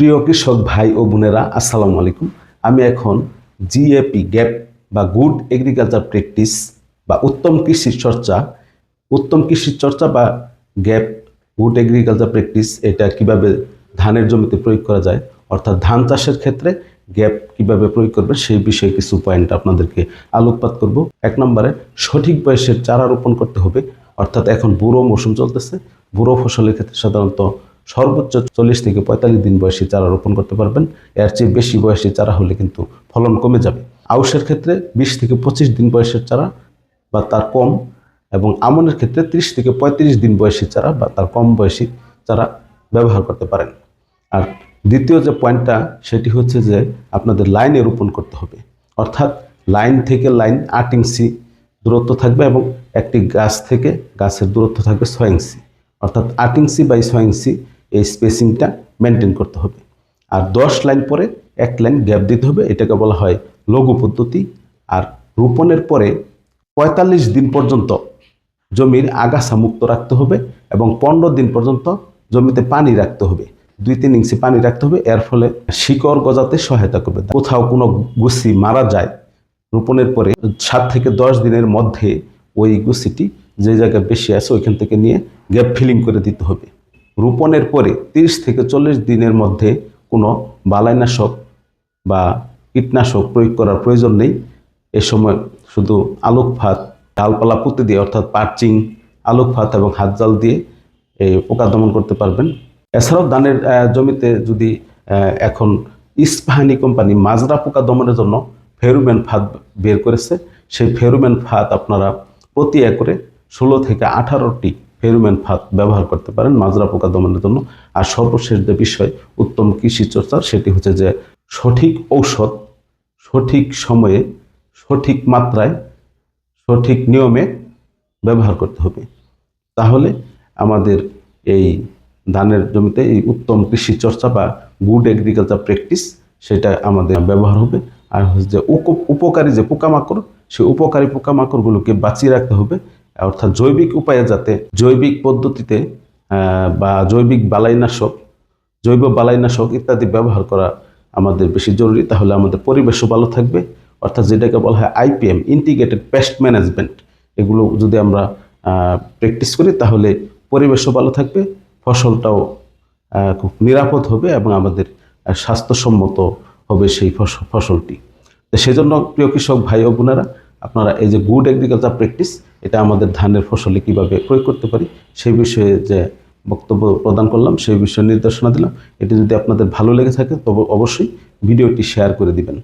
প্রিয় কৃষক ভাই ও বোনেরা, আসসালামু আলাইকুম। আমি এখন জিএপি গ্যাপ বা গুড এগ্রিকালচার প্র্যাকটিস বা উত্তম কৃষি চর্চা, উত্তম কৃষি চর্চা বা গ্যাপ গুড এগ্রিকালচার প্র্যাকটিস এটা কীভাবে ধানের জমিতে প্রয়োগ করা যায়, অর্থাৎ ধান চাষের ক্ষেত্রে গ্যাপ কীভাবে প্রয়োগ করবে সেই বিষয়ে কিছু পয়েন্ট আপনাদেরকে আলোকপাত করব। এক নম্বরে, সঠিক বয়সের চারা রোপণ করতে হবে, অর্থাৎ এখন বুড়ো মৌসুম চলতেছে, বুড়ো ফসলের ক্ষেত্রে সাধারণত সর্বোচ্চ চল্লিশ থেকে পঁয়তাল্লিশ দিন বয়সী চারা রোপণ করতে পারবেন। এর চেয়ে বেশি বয়সী চারা হলে কিন্তু ফলন কমে যাবে। আউশের ক্ষেত্রে বিশ থেকে পঁচিশ দিন বয়সের চারা বা তার কম এবং আমনের ক্ষেত্রে ত্রিশ থেকে পঁয়ত্রিশ দিন বয়সী চারা বা তার কম বয়সী চারা ব্যবহার করতে পারেন। আর দ্বিতীয় যে পয়েন্টটা, সেটি হচ্ছে যে আপনাদের লাইনে রোপণ করতে হবে। অর্থাৎ লাইন থেকে লাইন আট ইঞ্চি দূরত্ব থাকবে এবং একটি গাছ থেকে গাছের দূরত্ব থাকবে ছয় ইঞ্চি। অর্থাৎ আট ইঞ্চি বাই ছয় ইঞ্চি এই স্পেসিংটা মেনটেন করতে হবে। আর দশ লাইন পরে এক লাইন গ্যাপ দিতে হবে, এটাকে বলা হয় লঘু পদ্ধতি। আর রোপণের পরে পঁয়তাল্লিশ দিন পর্যন্ত জমির আগাছা মুক্ত রাখতে হবে এবং পনেরো দিন পর্যন্ত জমিতে পানি রাখতে হবে। দুই তিন ইঞ্চি পানি রাখতে হবে, এর ফলে শিকড় গজাতে সহায়তা করবে। কোথাও কোনো গুছি মারা যায়, রোপণের পরে সাত থেকে দশ দিনের মধ্যে ওই গুছিটি যে জায়গায় বেশি আছে ওইখান থেকে নিয়ে গ্যাপ ফিলিং করে দিতে হবে। রোপণের পরে তিরিশ থেকে চল্লিশ দিনের মধ্যে কোনো বালাইনাশক বা কীটনাশক প্রয়োগ করার প্রয়োজন নেই। এ সময় শুধু আলোক ফাত ডালপালা পুঁতে দিয়ে অর্থাৎ পার্চিং, আলোক ফাত এবং হাত জাল দিয়ে এই পোকা দমন করতে পারবেন। এছাড়াও ধানের জমিতে যদি এখন ইস্পাহানি কোম্পানি মাজরা পোকা দমনের জন্য ফেরুমেন ফাঁদ বের করেছে। সেই ফেরুমেন ফাঁদ আপনারা প্রতি একরে ষোলো থেকে আঠারোটি ফেরুমেন ফাঁদ ব্যবহার করতে পারেন মাজরা পোকা দমনের জন্য। আর সর্বশেষ যে বিষয়, উত্তম কৃষি চর্চার, সেটি হচ্ছে যে সঠিক ঔষধ সঠিক সময়ে, সঠিক মাত্রায়, সঠিক নিয়মে ব্যবহার করতে হবে। তাহলে আমাদের এই ধানের জমিতে এই উত্তম কৃষি চর্চা বা গুড এগ্রিকালচার প্র্যাকটিস, সেটা আমাদের ব্যবহার হবে। আর যে উপ- উপকারী যে পোকামাকড়, সেই উপকারী পোকামাকড়গুলোকে বাঁচিয়ে রাখতে হবে। অর্থাৎ জৈবিক উপায়ে যাতে জৈবিক পদ্ধতিতে বা জৈবিক বালাইনাশক, জৈব বালাইনাশক ইত্যাদি ব্যবহার করা আমাদের বেশি জরুরি। তাহলে আমাদের পরিবেশও ভালো থাকবে। অর্থাৎ যেটাকে বলা হয় আইপিএম ইন্টিগ্রেটেড পেস্ট ম্যানেজমেন্ট এগুলো যদি আমরা প্র্যাকটিস করি, তাহলে পরিবেশও ভালো থাকবে, ফসলটাও খুব নিরাপদ হবে এবং আমাদের স্বাস্থ্যসম্মত হবে সেই ফস- ফসলটি। সেজন্য প্রিয় কৃষক ভাই ও বোনেরা আপনারা এই যে গুড এগ্রিকালচার প্র্যাকটিস এটা আমাদের ধানের ফসলে কীভাবে প্রয়োগ করতে পারি, সেই বিষয়ে যে বক্তব্য প্রদান করলাম, সেই বিষয়ে নির্দেশনা দিলাম। এটি যদি আপনাদের ভালো লেগে থাকে, তবে অবশ্যই ভিডিওটি শেয়ার করে দিবেন।